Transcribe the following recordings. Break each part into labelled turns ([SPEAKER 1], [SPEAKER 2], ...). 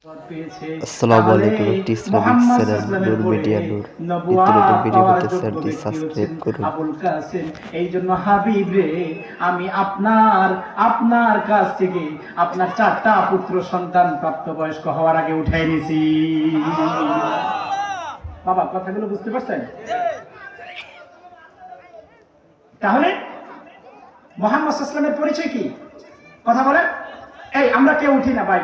[SPEAKER 1] আসসালামু আলাইকুম একটি Islamic channel Noor media Noor. নিত্য নতুন ভিডিও পেতে চ্যানেলটি সাবস্ক্রাইব করুন
[SPEAKER 2] আবুল কাসেম এই জন্য হাবিব রে আমি আপনার আপনার কাছ থেকে আপনার চারটা পুত্র সন্তান প্রাপ্তবয়স্ক হওয়ার আগে উঠাই নিয়েছি বাবা কথাগুলো বুঝতে পারছেন? তাহলে মোহাম্মদ ইসলামের পরিচয় কি? কথা বলেন। এই আমরা কেউ উঠি না ভাই।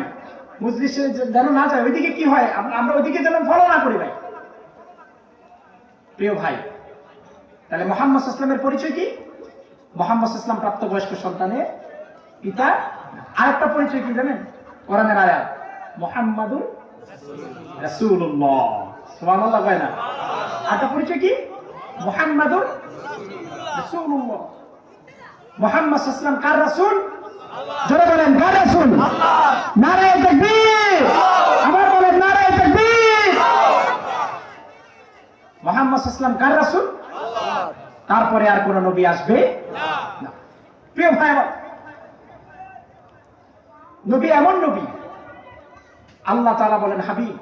[SPEAKER 2] মজলিসে যেন না যায় ওইদিকে কি হয়? আমরা- ওইদিকে যেন ফলো না করি ভাই। প্রিয় ভাই তাহলে মোহাম্মদ ইসলামের পরিচয় কি? মোহাম্মদ ইসলাম প্রাপ্তবয়স্ক সন্তানের পিতা। আরেকটা পরিচয় কি জানেন? কোরআনের আয়াত মোহাম্মদুর রাসূলুল্লাহ। সুবহানাল্লাহ কয় না? আরেকটা পরিচয় কি? মোহাম্মদুর রাসূলুল্লাহ। মোহাম্মদ ইসলাম কার রাসূল? জোরে বলেন কার রাসূল? নারায়ে তাকবীর আবার বলেন নারায়ে তাকবীর মোহাম্মদ ইসলাম কার রাসূল? তারপরে আর কোন নবী আসবে না। প্রিয় ভাই নবী এমন নবী আল্লাহ তাআলা বলেন হাবিব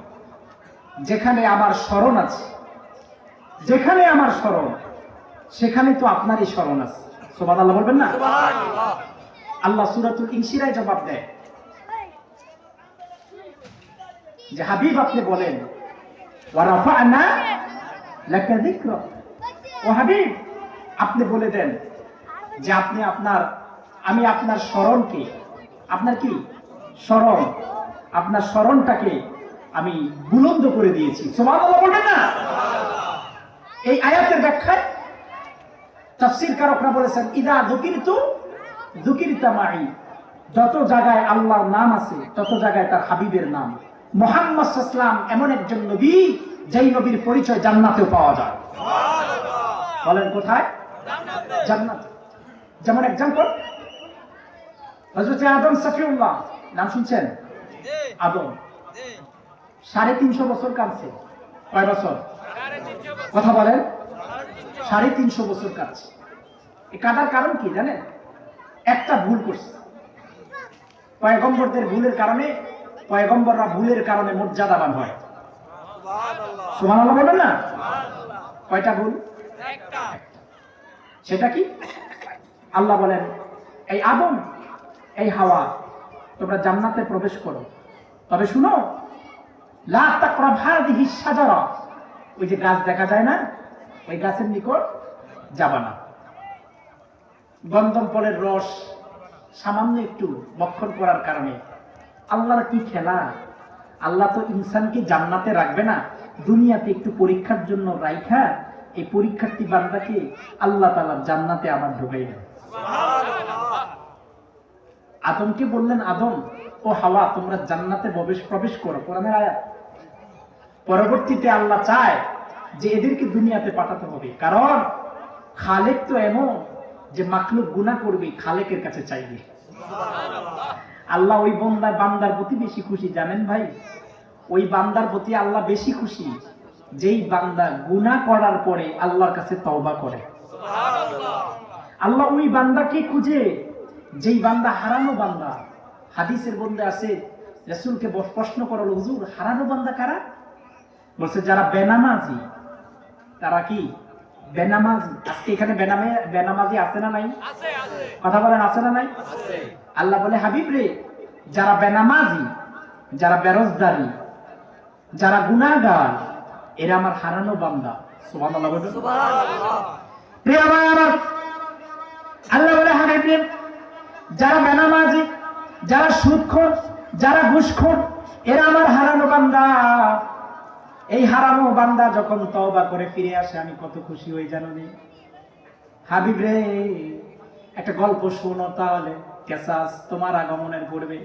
[SPEAKER 2] যেখানে আমার স্মরণ আছে যেখানে আমার স্মরণ সেখানে তো আপনারই স্মরণ আছে। সোবাদ আল্লাহ বলবেন না? আল্লাহ সুরাতুল ইনসিরায় জবাব দেয়। যে হাবিব আপনি বলেন ওয়ারাফা'না লাকা যিকরা। ও হাবিব, আপনি বলে দেন যে আপনি আপনার, আমি আপনার স্মরণকে, আপনার কি? স্মরণ। আপনার স্মরণটাকে আমি বুলন্দ করে দিয়েছি। বলবেন না? এই আয়াতের ব্যাখ্যায় তাফসীর কারকরা বলেছেন, ইদা যুকিরতু, যুকিরতা মাই। যত জায়গায় আল্লাহর নাম আছে, তত জায়গায় তার হাবিবের নাম। মোহাম্মদ এমন একজন নবী যেই নবীর পরিচয় জান্নাতেও পাওয়া যায়। বলেন কোথায়? জান্নাত। যেমন এক্সাম্পল হযরত আদম সফিউল্লাহ, নাম শুনছেন? আদম। সাড়ে তিনশো বছর কাঁদছে। কয় বছর? কথা বলেন। সাড়ে তিনশো বছর কাঁদছে। এই কাদার কারণ কি জানেন? একটা ভুল করছে। পয়গম্বরদের ভুলের কারণে পয়গম্বররা ভুলের কারণে মর্যাদাবান হয়। সুমান আল্লাহ বলবেন না? কয়টা ভুল? সেটা কি? আল্লাহ বলেন এই আদম এই হাওয়া তোমরা জান্নাতে প্রবেশ করো। তবে শুনো ওই যে গাছ দেখা যায় না ওই গাছের নিকট যাবা না। গন্ধম ফলের রস সামান্য একটু বক্ষণ করার কারণে আল্লাহর কি খেলা? আল্লাহ তো ইনসানকে জান্নাতে রাখবে না। দুনিয়াতে একটু পরীক্ষার জন্য রাইখা এই পরীক্ষার্থী বান্দাকে আল্লাহ তালা জান্নাতে আবার ঢুকাই দেন। আদমকে বললেন আদম ও হাওয়া তোমরা জান্নাতে প্রবেশ প্রবেশ করো। কোরআনের আয়াত। পরবর্তীতে আল্লাহ চায় যে এদেরকে দুনিয়াতে পাঠাতে হবে। কারণ খালেক তো এমন যে মাখলুক গুনাহ করবে খালেকের কাছে চাইবে। আল্লাহ ওই বন্দার বান্দার প্রতি বেশি খুশি জানেন ভাই? ওই বান্দার প্রতি আল্লাহ বেশি খুশি। যেই বান্দা গুনাহ করার পরে আল্লাহর কাছে তওবা করে। আল্লাহ ওই বান্দাকে খুঁজে? যেই বান্দা হারানো বান্দা। হাদিসের বন্দে আছে রাসূলকে প্রশ্ন করল হুজুর হারানো বান্দা কারা? বলছে যারা বেনামাজি। তারা কি? বেনামাজি। আজকে এখানে বেনামে বেনামাজি আছে না নাই? কথা বলেন আছে না নাই? আল্লাহ বলে হাবিব রে যারা বেনামাজি যারা বেরোজদারি যারা গুনাহগার এরা আমার হারানো বান্দা। আল্লাহ বলে হাবিব রে যারা বেনামাজি যারা সুদখোর যারা ঘুষখোর এরা আমার হারানো বান্দা। এই হারানো বান্দা যখন তওবা করে ফিরে আসে আমি কত খুশি হই জানো নি। হাবিব রে একটা গল্প শোনো তাহলে। কেসাস তোমার আগমনের পূর্বে।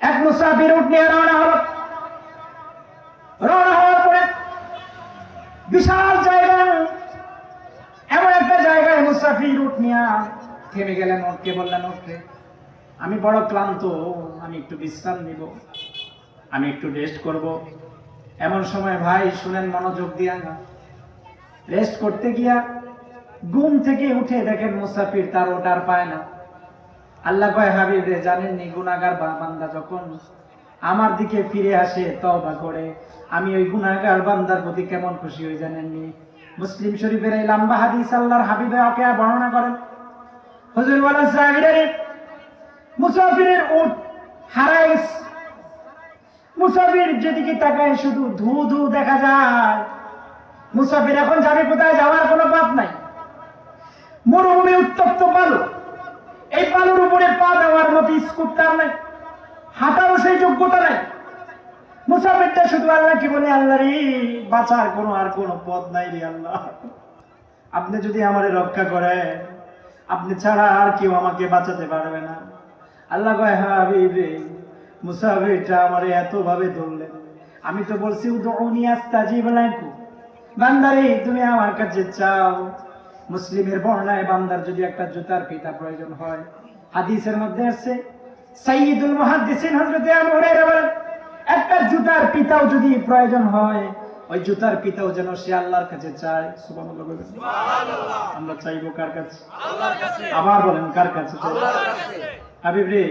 [SPEAKER 2] এক মুসাফির উঠ নিয়ে রওনা হলো। রওনা হওয়ার পরে বিশাল জায়গা, এমন একটা জায়গায় মুসাফির উঠ নিয়া থেমে গেলেন ওটকে বললেন ওঠে আমি বড় ক্লান্ত, আমি একটু বিশ্রাম নিব, আমি একটু রেস্ট করব। এমন সময় ভাই শুনেন মনোযোগ দিয়া না রেস্ট করতে গিয়া ঘুম থেকে উঠে দেখেন মুসাফির তার ওটার পায় না। আল্লাহ কয়, হাবিব রে, জানেন নি গুনাগার বান্দা যখন আমার দিকে ফিরে আসে, তওবা করে, আমি ওই গুনাহগার বান্দার প্রতি কেমন খুশি হয়ে জানেননি মুসলিম শরীফের এই লম্বা হাদিস আল্লাহর হাবিবে ওকে বর্ণনা করেন। হুজুর বলেন, সাহাবীরা মুসাফিরের উট হারাইস। মুসাফির যেদিকে তাকায়, শুধু ধু ধু দেখা যায়। মুসাফির এখন যাবে কোথায়? যাওয়ার কোনো পথ নাই। মরুভূমি উত্তপ্ত বালু এই বালুর উপরে পা দেওয়ার মতো স্কুটার নাই। হাঁটারও সেই যোগ্যতা নাই। মুসাফিরটা শুধু আল্লাহ কি বলে? আল্লাহ রে বাঁচার কোনো আর কোনো পথ নাই রে আল্লাহ। আপনি যদি আমারে রক্ষা করেন, আপনি ছাড়া আর কেউ আমাকে বাঁচাতে পারবে না। আল্লাহ কয় হ্যাঁ রে, মুসাফিরটা আমারে এত ভাবে ধরলেন আমি তো বলছি, উদউনি আস্তাজিব লাকুম বান্দারে, তুমি আমার কাছে চাও। মুসলিমের বর্ণায় বান্দার যদি একটা জুতার পিতা প্রয়োজন হয় হাদিসের মধ্যে আছে সাইয়্যিদুল মুহাদ্দিসিন হযরত বলেন একটা জুতার পিতাও যদি প্রয়োজন হয় ওই জুতার পিতাও যেন সে আল্লাহর কাছে চায়। সুবহানাল্লাহ বলবেন আমরা চাইব কার কাছে? আল্লাহর কাছে। আবার বলেন কার কাছে? আল্লাহর কাছে। হাবিব রে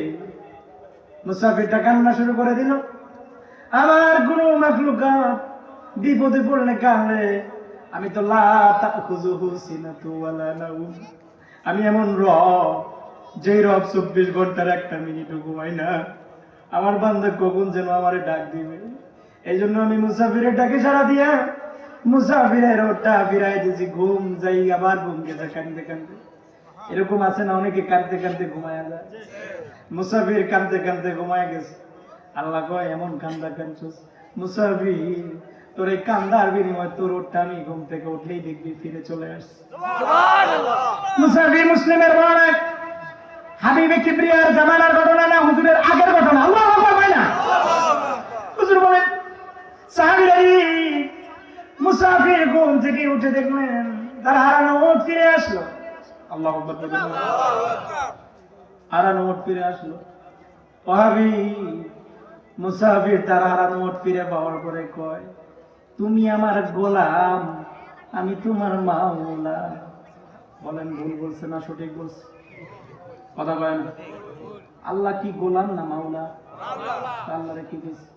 [SPEAKER 2] মুসাফিরটা কান্না শুরু করে দিল। আমার গুরু মাখলুকাত বিপদে পড়লে কানলে আমি তো আমি এমন রব যে রব চব্বিশ ঘণ্টার একটা মিনিটও ঘুমাই না। আমার বান্ধব কখন যেন আমারে ডাক দিবে? এই জন্য আমি মুসাফিরের ডাকে সারা দিয়া, মুসাফিরের ওটা ফিরাই দিয়েছি ঘুম যাই আবার ঘুম গেছে কান্দতে কান্দতে এরকম আছে না, অনেকে কাঁদতে কাঁদতে ঘুমায় যায়। মুসাফির কাঁদতে কাঁদতে ঘুমায় গেছে। আল্লাহ কয়, এমন কান্দা কাঁদছিস? মুসাফির তোর এই কান্দার বিনিময় তোর ওটা আমি ঘুম থেকে উঠলেই দেখবি ফিরে চলে আসছে। মুসাফির মুসলিমের হাবিবে কিবরিয়ার জামানার ঘটনা না হুজুরের আগের ঘটনা? আল্লাহ আকবার হয় না? হুজুর বলেন সাহাবীরা মুসাফির ঘুম থেকে উঠে দেখলেন তার হারানো ওট ফিরে আসলো। আল্লাহ হারানো ওট ফিরে আসলো। ওহাবি মুসাফির তার হারানো ওট ফিরে পাওয়ার পরে কয় তুমি আমার গোলাম, আমি তোমার মাওলা। বলেন ভুল বলছে না সঠিক বলছে? কথা কয় না। আল্লাহ কি গোলাম না মাওলা? আল্লাহরে কি কইছে?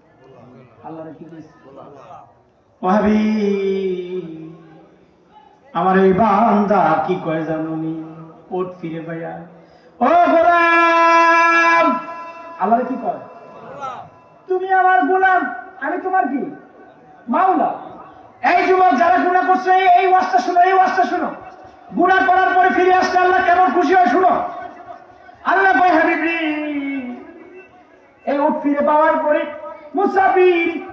[SPEAKER 2] আল্লাহরে কি কইছে? ওহাবি আমার এই বান্দা কি কয় জানুনি ওট ফিরে পাইয়া ও গোলাম আল্লাহরে কি কয়? তুমি আমার গোলাম, আমি তোমার কি? মাওলা, এই যুবক যারা গুণা করছে, এই- ওয়াজটা শুনো, এই ওয়াজটা শুনো। গুণা করার পরে ফিরে আসলে আল্লাহ কেমন খুশি হয় শুনো। আল্লাহ কয় হাবিবি এই উঠ ফিরে পাওয়ার পরে মুসাফির,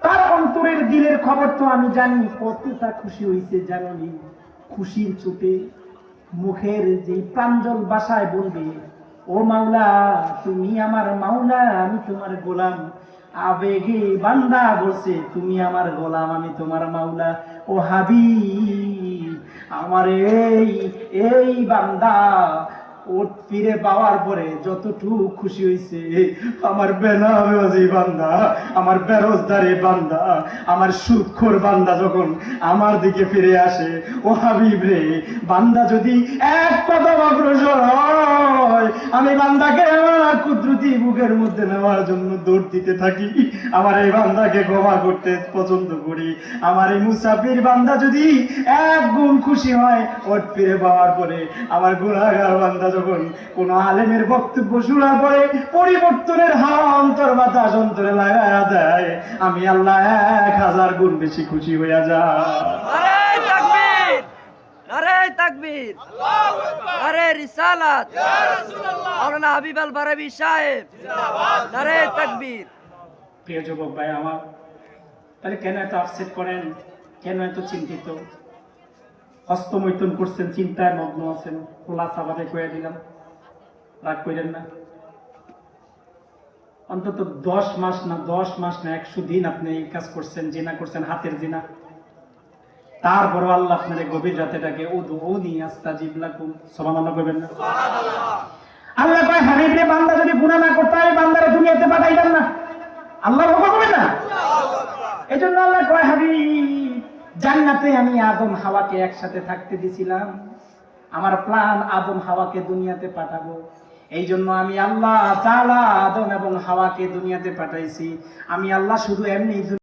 [SPEAKER 2] তার অন্তরের দিলের খবর তো আমি জানি, কতটা খুশি হয়েছে জানি খুশির চোটে মুখের যে প্রাঞ্জল বাসায় বলবে, ও মাওলা, তুমি আমার মাওলা, আমি তোমার গোলাম। আবেগে বান্দা বসে তুমি আমার গোলাম, আমি তোমার মাওলা। ও হাবি আমার এই এই বান্দা ওট ফিরে পাওয়ার পরে যতটুকু খুশি হয়েছে আমার বেনামী বান্দা, আমার বেরোজদারি বান্দা, আমার সুদখোর বান্দা যখন আমার দিকে ফিরে আসে, ও হাবিব রে, বান্দা যদি এক কদম অগ্রসর হয়, আমি বান্দাকে আমার কুদরতি বুকের মধ্যে নেওয়ার জন্য দৌড় দিতে থাকি। আমার এই বান্দাকে ক্ষমা করতে পছন্দ করি। আমার এই মুসাফির বান্দা যদি এক গুণ খুশি হয় ওট ফিরে পাওয়ার পরে আমার গুণাগার বান্দা যখন কোন আলেমের বক্তব্য শোনার পরে পরিবর্তনের হাওয়া অন্তর বাতাস অন্তরে লাগায়া দেয়। আমি আল্লাহ এক হাজার গুণ বেশি খুশি হইয়া যায়
[SPEAKER 3] নারে তাকবীর নারে রিসালাত। মাওলানা হাবিব আল বারাবি সাহেব নারে তাকবীর।
[SPEAKER 2] প্রিয় যুবক ভাই আমার তাহলে কেন এত আপসেট করেন? কেন এত চিন্তিত? হস্তমৈথুন করছেন চিন্তায় মগ্ন আছেন। খোলা সাবাদে কয়ে দিলাম রাগ করেন না। অন্তত দশ মাস না দশ মাস না একশো দিন আপনি এই কাজ করছেন জিনা করছেন হাতের জিনা। তারপরও আল্লাহ আপনার গভীর রাতেটাকে উদুনি আস্তাজিব লাকুম। সুবহানাল্লাহ করবেন না। আল্লাহ কয় রে বান্দা যদি গুনাহ না করতে হয় বান্দারে দুনিয়াতে পাঠাইবেন না। আল্লাহ ভোগ করবেন না এই জন্য আল্লাহ কয় হাবিব জান্নাতে আমি আদম হাওয়াকে একসাথে থাকতে দিছিলাম। আমার প্ল্যান আদম হাওয়াকে দুনিয়াতে পাঠাবো। এই জন্য আমি আল্লাহ তালা আদম এবং হাওয়াকে দুনিয়াতে পাঠাইছি। আমি আল্লাহ শুধু এমনি